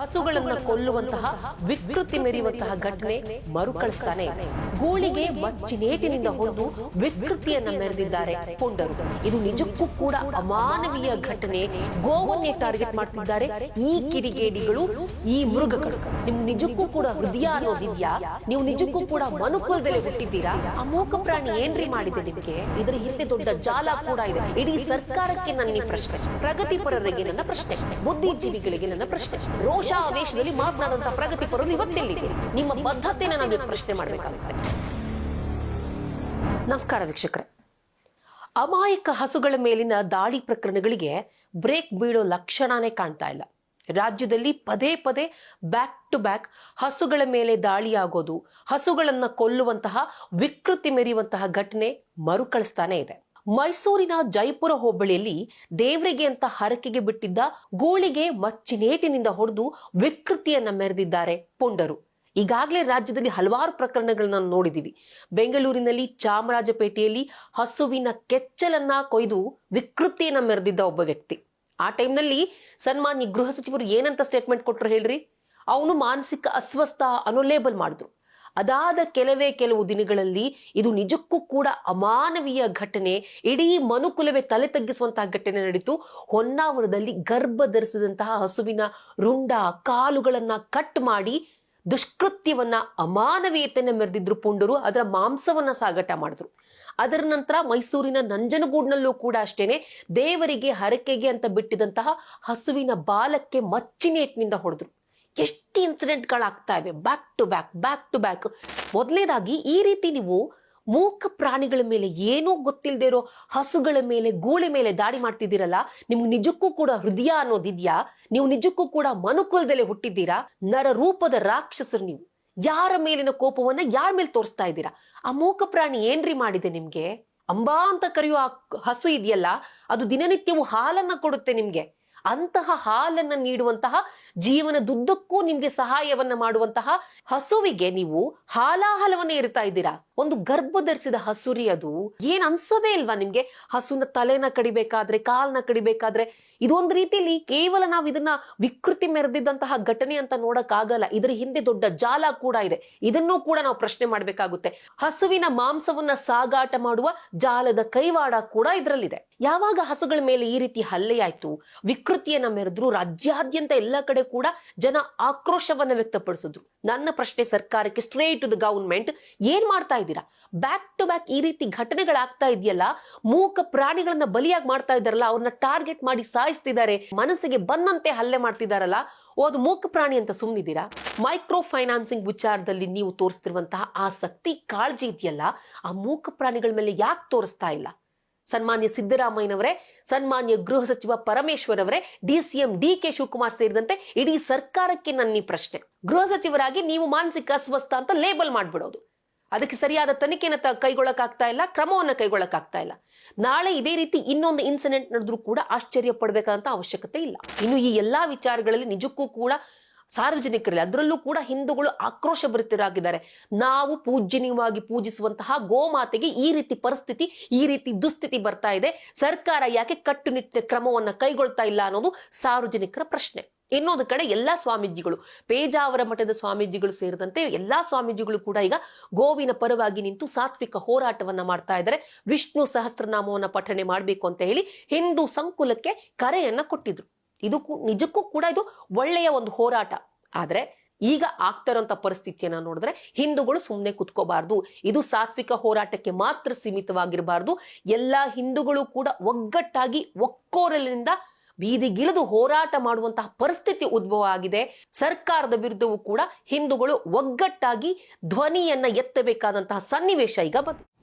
ಹಸುಗಳನ್ನ ಕೊಲ್ಲುವಂತಹ ವಿಕೃತಿ ಮೆರೆಯುವಂತಹ ಘಟನೆ ಮರುಕಳಿಸ್ತಾನೆ. ಇದೆ ಗೂಳಿಗೆ ಮಚ್ಚಿನೇಟಿನಿಂದ ಹೊಡೆದು ವಿಕೃತಿಯನ್ನ ಮೆರೆದಿದ್ದಾರೆ ಪುಂಡರು. ಇದು ನಿಜಕ್ಕೂ ಕೂಡ ಅಮಾನವೀಯ ಘಟನೆ. ಗೋವನ್ನೇ ಟಾರ್ಗೆಟ್ ಮಾಡ್ತಿದ್ದಾರೆ ಈ ಕಿರಿಗೇಡಿಗಳು ಈ ಮೃಗಗಳು. ನಿಮ್ ನಿಜಕ್ಕೂ ಕೂಡ ಹೃದಯ ಅನ್ನೋದಿದ್ಯಾ? ನೀವು ನಿಜಕ್ಕೂ ಕೂಡ ಮನುಕುಲದಲ್ಲಿ ಹುಟ್ಟಿದ್ದೀರಾ? ಅಮೋಕ ಪ್ರಾಣಿ ಏನ್ರಿ ಮಾಡಿದೆ ನಿಮಗೆ? ಇದರ ಹಿಂದೆ ದೊಡ್ಡ ಜಾಲ ಕೂಡ ಇದೆ. ಇಡೀ ಸರ್ಕಾರಕ್ಕೆ ನನ್ನ ಪ್ರಶ್ನೆ. ಪ್ರಗತಿಪರರಿಗೆ ನನ್ನ ಪ್ರಶ್ನೆ. ಬುದ್ಧಿಜೀವಿಗಳಿಗೆ ನನ್ನ ಪ್ರಶ್ನೆ. ರೋಷ ಆವೇಶದಲ್ಲಿ ಮಾತನಾಡಂತ ಪ್ರಗತಿಪರರು ಇವತ್ತೆಲ್ಲಿದೆ ನಿಮ್ಮ ಬದ್ಧತೆನ ನಾವು ಪ್ರಶ್ನೆ ಮಾಡಬೇಕಾಗುತ್ತೆ. ನಮಸ್ಕಾರ ವೀಕ್ಷಕರೇ. ಅಮಾಯಕ ಹಸುಗಳ ಮೇಲಿನ ದಾಳಿ ಪ್ರಕರಣಗಳಿಗೆ ಬ್ರೇಕ್ ಬೀಳೋ ಲಕ್ಷಣನೇ ಕಾಣ್ತಾ ಇಲ್ಲ. ರಾಜ್ಯದಲ್ಲಿ ಪದೇ ಪದೇ ಬ್ಯಾಕ್ ಟು ಬ್ಯಾಕ್ ಹಸುಗಳ ಮೇಲೆ ದಾಳಿಯಾಗೋದು, ಹಸುಗಳನ್ನ ಕೊಲ್ಲುವಂತಹ, ವಿಕೃತಿ ಮೆರೆಯುವಂತಹ ಘಟನೆ ಮರುಕಳಿಸ್ತಾನೆ ಇದೆ. ಮೈಸೂರಿನ ಜೈಪುರ ಹೋಬಳಿಯಲ್ಲಿ ದೇವರಿಗೆ ಅಂತ ಹರಕೆಗೆ ಬಿಟ್ಟಿದ್ದ ಗೂಳಿಗೆ ಮಚ್ಚಿನೇಟಿನಿಂದ ಹೊಡೆದು ವಿಕೃತಿಯನ್ನ ಮೆರೆದಿದ್ದಾರೆ ಪುಂಡರು. ಈಗಾಗಲೇ ರಾಜ್ಯದಲ್ಲಿ ಹಲವಾರು ಪ್ರಕರಣಗಳನ್ನ ನೋಡಿದೀವಿ. ಬೆಂಗಳೂರಿನಲ್ಲಿ ಚಾಮರಾಜಪೇಟೆಯಲ್ಲಿ ಹಸುವಿನ ಕೆಚ್ಚಲನ್ನ ಕೊಯ್ದು ವಿಕೃತಿಯನ್ನ ಮೆರೆದಿದ್ದ ಒಬ್ಬ ವ್ಯಕ್ತಿ. ಆ ಟೈಮ್ನಲ್ಲಿ ಸನ್ಮಾನ್ಯ ಗೃಹ ಸಚಿವರು ಏನಂತ ಸ್ಟೇಟ್ಮೆಂಟ್ ಕೊಟ್ಟರು ಹೇಳ್ರಿ? ಅವನು ಮಾನಸಿಕ ಅಸ್ವಸ್ಥ ಅನ್ನೋ ಲೇಬಲ್ ಮಾಡಿದ್ರು. ಅದಾದ ಕೆಲವೇ ಕೆಲವು ದಿನಗಳಲ್ಲಿ ಇದು ನಿಜಕ್ಕೂ ಕೂಡ ಅಮಾನವೀಯ ಘಟನೆ. ಇಡೀ ಮನುಕುಲವೇ ತಲೆ ತಗ್ಗಿಸುವಂತಹ ಘಟನೆ ನಡೆಯಿತು ಹೊನ್ನಾವರದಲ್ಲಿ ಗರ್ಭ ಧರಿಸಿದಂತಹ ಹಸುವಿನ ರುಂಡ ಕಾಲುಗಳನ್ನ ಕಟ್ ಮಾಡಿ ದುಷ್ಕೃತ್ಯವನ್ನ, ಅಮಾನವೀಯತೆಯನ್ನು ಮೆರೆದಿದ್ರು ಪುಂಡರು, ಅದರ ಮಾಂಸವನ್ನ ಸಾಗಾಟ ಮಾಡಿದ್ರು. ಅದರ ನಂತರ ಮೈಸೂರಿನ ನಂಜನಗೂಡ್ನಲ್ಲೂ ಕೂಡ ಅಷ್ಟೇನೆ ದೇವರಿಗೆ ಹರಕೆಗೆ ಅಂತ ಬಿಟ್ಟಿದಂತಹ ಹಸುವಿನ ಬಾಲಕ್ಕೆ ಮಚ್ಚಿನೇತ್ನಿಂದ ಹೊಡೆದ್ರು. ಎಷ್ಟು ಇನ್ಸಿಡೆಂಟ್ಗಳಾಗ್ತಾ ಇವೆ back to back back to back ಮೊದಲನೇದಾಗಿ ಈ ರೀತಿ ನೀವು ಮೂಕ ಪ್ರಾಣಿಗಳ ಮೇಲೆ ಏನೂ ಗೊತ್ತಿಲ್ಲದೆ ಇರೋ ಹಸುಗಳ ಮೇಲೆ, ಗೂಳಿ ಮೇಲೆ ದಾಳಿ ಮಾಡ್ತಿದ್ದೀರಲ್ಲ, ನಿಮ್ಗೆ ನಿಜಕ್ಕೂ ಕೂಡ ಹೃದಯ ಅನ್ನೋದಿದ್ಯಾ? ನೀವು ನಿಜಕ್ಕೂ ಕೂಡ ಮನುಕುಲದಲ್ಲಿ ಹುಟ್ಟಿದ್ದೀರಾ? ನರ ರೂಪದ ರಾಕ್ಷಸರು ನೀವು. ಯಾರ ಮೇಲಿನ ಕೋಪವನ್ನ ಯಾರ ಮೇಲೆ ತೋರಿಸ್ತಾ ಇದ್ದೀರಾ ಆ ಮೂಕ ಪ್ರಾಣಿ ಏನ್ರಿ ಮಾಡಿದೆ ನಿಮ್ಗೆ? ಅಂಬಾ ಅಂತ ಕರೆಯುವ ಹಸು ಇದೆಯಲ್ಲ, ಅದು ದಿನನಿತ್ಯವೂ ಹಾಲನ್ನ ಕೊಡುತ್ತೆ ನಿಮ್ಗೆ. ಅಂತಹ ಹಾಲನ್ನ ನೀಡುವಂತಹ ಜೀವನದುದ್ದಕ್ಕೂ ನಿಮ್ಗೆ ಸಹಾಯವನ್ನ ಮಾಡುವಂತಹ ಹಸುವಿಗೆ ನೀವು ಹಾಲಾಹಲವನ್ನ ಇರ್ತಾ ಇದ್ದೀರಾ? ಒಂದು ಗರ್ಭ ಧರಿಸಿದ ಹಸುರಿ ಅದು. ಏನ್ ಅನ್ಸೋದೇ ಇಲ್ವಾ ನಿಮ್ಗೆ? ಹಸುನ ತಲೆನ ಕಡಿಬೇಕಾದ್ರೆ, ಕಾಲ್ನ ಕಡಿಬೇಕಾದ್ರೆ. ಇದೊಂದು ರೀತಿಯಲ್ಲಿ ಕೇವಲ ನಾವು ಇದನ್ನ ವಿಕೃತಿ ಮೆರೆದಿದ್ದಂತಹ ಘಟನೆ ಅಂತ ನೋಡಕ್ ಆಗಲ್ಲ ಇದರ ಹಿಂದೆ ದೊಡ್ಡ ಜಾಲ ಕೂಡ ಇದೆ. ಇದನ್ನೂ ಕೂಡ ನಾವು ಪ್ರಶ್ನೆ ಮಾಡ್ಬೇಕಾಗುತ್ತೆ. ಹಸುವಿನ ಮಾಂಸವನ್ನ ಸಾಗಾಟ ಮಾಡುವ ಜಾಲದ ಕೈವಾಡ ಕೂಡ ಇದರಲ್ಲಿದೆ. ಯಾವಾಗ ಹಸುಗಳ ಮೇಲೆ ಈ ರೀತಿ ಹಲ್ಲೆ ಆಯ್ತು ವಿಕೃತಿಯನ್ನ ಮೆರೆದ್ರು, ರಾಜ್ಯಾದ್ಯಂತ ಎಲ್ಲ ಕಡೆ ಕೂಡ ಜನ ಆಕ್ರೋಶವನ್ನ ವ್ಯಕ್ತಪಡಿಸಿದ್ರು. ನನ್ನ ಪ್ರಶ್ನೆ ಸರ್ಕಾರಕ್ಕೆ ಸ್ಟ್ರೇಟ್ ಟು ದ ಗವರ್ಮೆಂಟ್ ಏನ್ ಮಾಡ್ತಾ ಇದ್ದೀರಾ? ಬ್ಯಾಕ್ ಟು ಬ್ಯಾಕ್ ಈ ರೀತಿ ಘಟನೆಗಳಾಗ್ತಾ ಇದೆಯಲ್ಲ, ಮೂಕ ಪ್ರಾಣಿಗಳನ್ನ ಬಲಿಯಾಗಿ ಮಾಡ್ತಾ ಇದ್ದಾರಲ್ಲ, ಅವ್ರನ್ನ ಟಾರ್ಗೆಟ್ ಮಾಡಿ ಸಾಯಿಸ್ತಿದ್ದಾರೆ, ಮನಸ್ಸಿಗೆ ಬಂದಂತೆ ಹಲ್ಲೆ ಮಾಡ್ತಿದಾರಲ್ಲ ಅದು ಮೂಕ ಪ್ರಾಣಿ ಅಂತ ಸುಮ್ಮನಿದ್ದೀರಾ ಮೈಕ್ರೋ ಫೈನಾನ್ಸಿಂಗ್ ವಿಚಾರದಲ್ಲಿ ನೀವು ತೋರಿಸ್ತಿರುವಂತಹ ಆಸಕ್ತಿ, ಕಾಳಜಿ ಇದೆಯಲ್ಲ, ಆ ಮೂಕ ಪ್ರಾಣಿಗಳ ಮೇಲೆ ಯಾಕೆ ತೋರಿಸ್ತಾ ಇಲ್ಲ? ಸನ್ಮಾನ್ಯ ಸಿದ್ದರಾಮಯ್ಯನವರೇ, ಸನ್ಮಾನ್ಯ ಗೃಹ ಸಚಿವ ಪರಮೇಶ್ವರ್ ಅವರೇ ಡಿಸಿಎಂ ಡಿ ಕೆ ಶಿವಕುಮಾರ್ ಸೇರಿದಂತೆ ಇಡೀ ಸರ್ಕಾರಕ್ಕೆ ನನ್ನ ಈ ಪ್ರಶ್ನೆ. ಗೃಹ ಸಚಿವರಾಗಿ ನೀವು ಮಾನಸಿಕ ಅಸ್ವಸ್ಥ ಅಂತ ಲೇಬಲ್ ಮಾಡ್ಬಿಡೋದು. ಅದಕ್ಕೆ ಸರಿಯಾದ ತನಿಖೆನ ಕೈಗೊಳ್ಳಕ್ಕಾಗ್ತಾ ಇಲ್ಲ, ಕ್ರಮವನ್ನ ಕೈಗೊಳ್ಳಕ್ಕಾಗ್ತಾ ಇಲ್ಲ. ನಾಳೆ ಇದೇ ರೀತಿ ಇನ್ನೊಂದು ಇನ್ಸಿಡೆಂಟ್ ನಡೆದ್ರೂ ಕೂಡ ಆಶ್ಚರ್ಯ ಪಡಬೇಕಾದಂತ ಅವಶ್ಯಕತೆ ಇಲ್ಲ. ಇನ್ನು ಈ ಎಲ್ಲಾ ವಿಚಾರಗಳಲ್ಲಿ ನಿಜಕ್ಕೂ ಕೂಡ ಸಾರ್ವಜನಿಕರಲ್ಲಿ ಅದರಲ್ಲೂ ಕೂಡ ಹಿಂದೂಗಳು ಆಕ್ರೋಶ ಭರಿತರಾಗಿದ್ದಾರೆ. ನಾವು ಪೂಜ್ಯನೀಯವಾಗಿ ಪೂಜಿಸುವಂತಹ ಗೋಮಾತೆಗೆ ಈ ರೀತಿ ಪರಿಸ್ಥಿತಿ, ಈ ರೀತಿ ದುಸ್ಥಿತಿ ಬರ್ತಾ ಇದೆ. ಸರ್ಕಾರ ಯಾಕೆ ಕಟ್ಟುನಿಟ್ಟಿನ ಕ್ರಮವನ್ನ ಕೈಗೊಳ್ತಾ ಇಲ್ಲ ಅನ್ನೋದು ಸಾರ್ವಜನಿಕರ ಪ್ರಶ್ನೆ. ಇನ್ನೊಂದು ಕಡೆ ಎಲ್ಲಾ ಸ್ವಾಮೀಜಿಗಳು ಪೇಜಾವರ ಮಠದ ಸ್ವಾಮೀಜಿಗಳು ಸೇರಿದಂತೆ ಎಲ್ಲಾ ಸ್ವಾಮೀಜಿಗಳು ಕೂಡ ಈಗ ಗೋವಿನ ಪರವಾಗಿ ನಿಂತು ಸಾತ್ವಿಕ ಹೋರಾಟವನ್ನ ಮಾಡ್ತಾ ಇದ್ದಾರೆ. ವಿಷ್ಣು ಸಹಸ್ರನಾಮವನ್ನ ಪಠಣೆ ಮಾಡಬೇಕು ಅಂತ ಹೇಳಿ ಹಿಂದೂ ಸಂಕುಲಕ್ಕೆ ಕರೆಯನ್ನ ಕೊಟ್ಟಿದ್ರು. ಇದು ನಿಜಕ್ಕೂ ಕೂಡ ಇದು ಒಳ್ಳೆಯ ಒಂದು ಹೋರಾಟ. ಆದರೆ ಈಗ ಆಗ್ತಾ ಪರಿಸ್ಥಿತಿಯನ್ನ ನೋಡಿದ್ರೆ ಹಿಂದೂಗಳು ಸುಮ್ಮನೆ ಕುತ್ಕೋಬಾರ್ದು. ಇದು ಸಾತ್ವಿಕ ಹೋರಾಟಕ್ಕೆ ಮಾತ್ರ ಸೀಮಿತವಾಗಿರಬಾರ್ದು. ಎಲ್ಲಾ ಹಿಂದೂಗಳು ಕೂಡ ಒಗ್ಗಟ್ಟಾಗಿ ಒಕ್ಕೋರಲಿನಿಂದ ಬೀದಿಗಿಳಿದು ಹೋರಾಟ ಮಾಡುವಂತಹ ಪರಿಸ್ಥಿತಿ ಉದ್ಭವ ಆಗಿದೆ. ಸರ್ಕಾರದ ವಿರುದ್ಧವೂ ಕೂಡ ಹಿಂದೂಗಳು ಒಗ್ಗಟ್ಟಾಗಿ ಧ್ವನಿಯನ್ನ ಎತ್ತಬೇಕಾದಂತಹ ಸನ್ನಿವೇಶ ಈಗ ಬಂದಿದೆ.